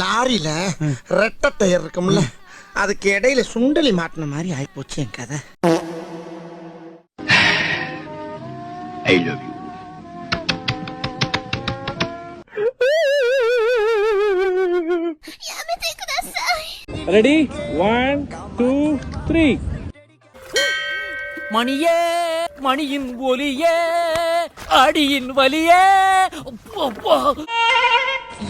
லாரியில ரெட்டை டயர் இருக்கும்ல அதுக்கு இடையில சுண்டலி மாட்டின மாதிரி ஆயிப்போச்சு என் கதை. I love you ready one two three மணியே மணியின் ஒலியே அடியின் வலியே. அப்பா.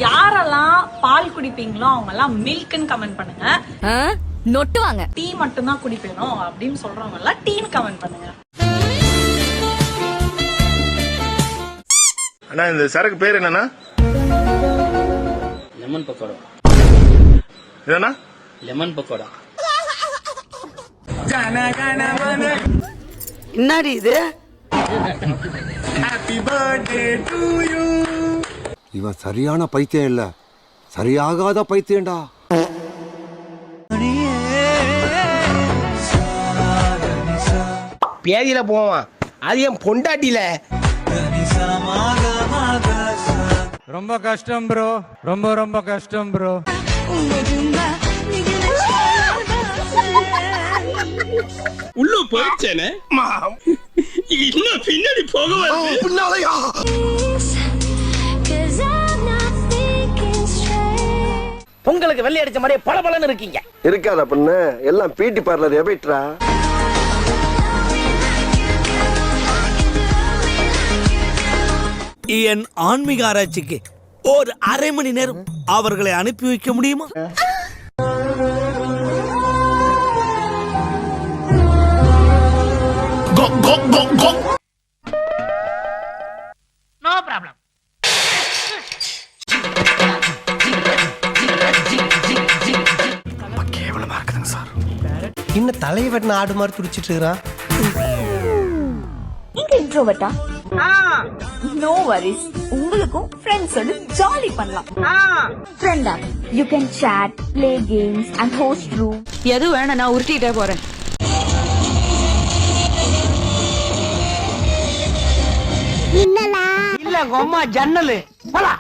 யாரெல்லாம் பால் குடிப்பீங்களோ அவங்க எல்லாம் மில்க்னு கமெண்ட் பண்ணுங்க நொட்டுவாங்க. டீ மட்டும் தான் குடிப்பேனோ அப்படின்னு சொல்றவங்க எல்லாம் டீன்னு கமெண்ட் பண்ணுங்க. அண்ணா இந்த சரக்கு பேர் என்னண்ணா? லெமன் பக்கோடா. இதண்ணா லெமன் பக்கோடா. என்னடி இது? இவன் சரியான பைத்தியம் இல்ல. சரியாகாத பைத்தியம்டா. பேதியில போவான். அது என் பொண்டாட்டில ரொம்ப கஷ்டம் ப்ரோ ரொம்ப ரொம்ப கஷ்டம் ப்ரோ உள்ள போயிடுச்சேனே இன்னும் பின்னாடி போக பின்னாலயா? உங்களுக்கு வெள்ளை அடிச்ச மாதிரியே பளபளன்னு இருக்கீங்க. இருக்காத பொண்ணு. எல்லாம் பியூட்டி பார்லர் எபிட்ரா. என் ஆன்மீக ஆராய்ச்சிக்கு ஒரு அரை மணி நேரம் அவர்களை அனுப்பி வைக்க முடியுமா? இன்னும் தலையை வெட்டின ஆடு மாதிரி துடிச்சிட்டு இருக்கிறான். நீங்க இன்ட்ரோவர்ட்டா நோ வரிஸ் உங்களுக்கும் ஃப்ரெண்ட்ஸோட ஜாலி பண்ணலாம். ஃப்ரெண்டா you can chat play games and host room எது வேணும் நான் உருட்டிட்டே போறேன். இல்ல அம்மா ஜன்னலு. போலா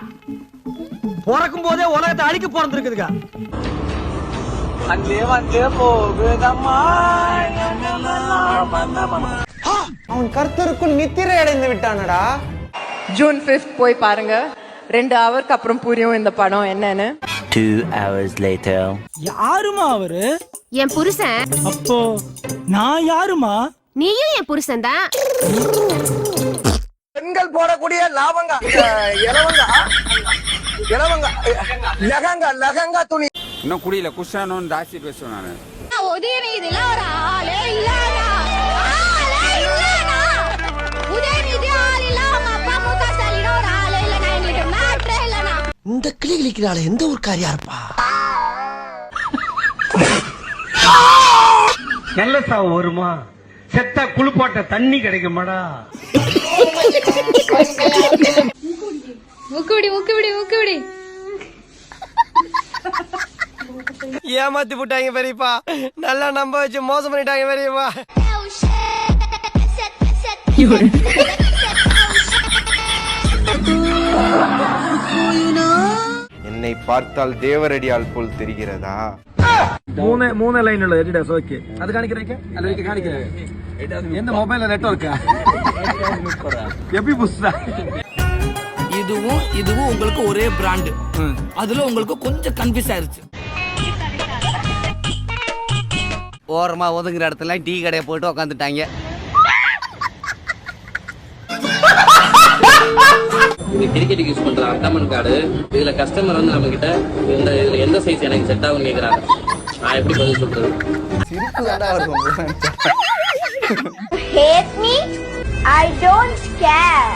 பிறக்கும் போதே உலகத்தை அழிக்க பிறந்திருக்குதுக்கா அவன் கர்த்தருக்குள் நித்திரை அடைந்து விட்டானடா. ஜூன் ஃபிஃப்த் போய் பாருங்க. ரெண்டு ஹவருக்கு அப்புறம் புரியும் இந்த படம் என்னன்னு. யாருமா அவரு? என் புருஷன். அப்போ நான் யாருமா நீயும் என் புருஷன் தான். பெண்கள் போடக்கூடிய லாபங்க இலவங்க இலவங்க லெகங்க லெகங்கா துணி. இன்னும் குடியில குஷானோன்னு ஜாஸ்தி பேசுவேன் நானு ஒரு ஆளே இல்லடா ஆளே இல்லடா உதயநிதி ஆள் இல்ல அவங்க அப்பா முக ஸ்டாலின் ஒரு ஆளே இல்லனா எங்களுக்கு மேட்ரே இல்லனா இந்த கிளி கிளிக்கிறாள் எந்த ஊர்க்காரியா இருப்பா நல்ல சாவு வருமா? செத்தா குளிப்பாட்ட தண்ணி கிடைக்குமாடா? முக்குடி முக்குடி முக்குடி ஏமாத்தி போட்டாங்க பெரியப்பா. நல்லா நம்ப வச்சு மோசம் பண்ணிட்டாங்க பெரியப்பா. என்னை பார்த்தால் தேவரடியால் போல் தெரிகிறதா? மூணு மூணு லைன் உள்ள எடிடாஸ் ஓகே அது காணிக்கிறீங்க? அது காணிக்கிறேன் எந்த மொபைல்ல நெட்வொர்க்கா எப்படி புதுசா? இதுவும் இதுவும் உங்களுக்கு ஒரே பிராண்டு அதுல உங்களுக்கு கொஞ்சம் கன்ஃபியூஸ் ஆயிருச்சு. ஓரமா ஒதுங்குற இடத்துல டீ கடையை போட்டு உக்காந்துட்டாங்க. கிரிக்கெட் யூஸ் பண்ற அட்டமன் கார்டு இதுல கஸ்டமர் வந்து நம்ம கிட்ட எந்த இதுல எந்த சைஸ் எனக்கு செட் ஆகும்னு கேக்குறாங்க. நான் எப்படி பதில் சொல்றது? hate me? I don't care.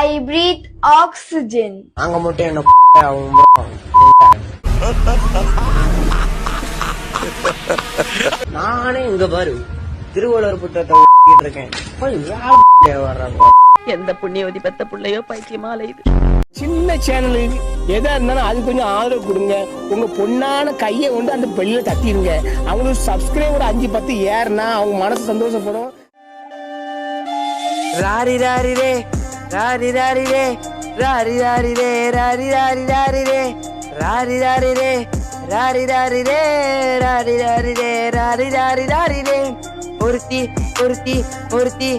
I breathe oxygen. அங்க மட்டும் என்ன நானே இங்க பாரு திருவள்ளுவர் புத்தகத்தை இருக்கேன். எந்த புண்ணியவதி பெத்த பிள்ளையோ பைத்தியமா அலையுது சின்ன சேனல் எதா இருந்தாலும் அது கொஞ்சம் ஆதரவு கொடுங்க. உங்க பொண்ணான கையை கொண்டு அந்த பெல்லில தட்டிடுங்க அவங்களுக்கு சப்ஸ்கிரைபர் அஞ்சு பத்து ஏறுனா அவங்க மனசு சந்தோஷப்படும். ராரி ராரி ரே. ராரி ராரி ரே. ராரி ராரி ரே. ராரி ராரி ராரி ரே. ராரி ராரி ரே ராரி ராரி ரே ராரி ராரி ரே ராரி ராரி ராரி ரே ஒருத்தி ஒருத்தி ஒருத்தி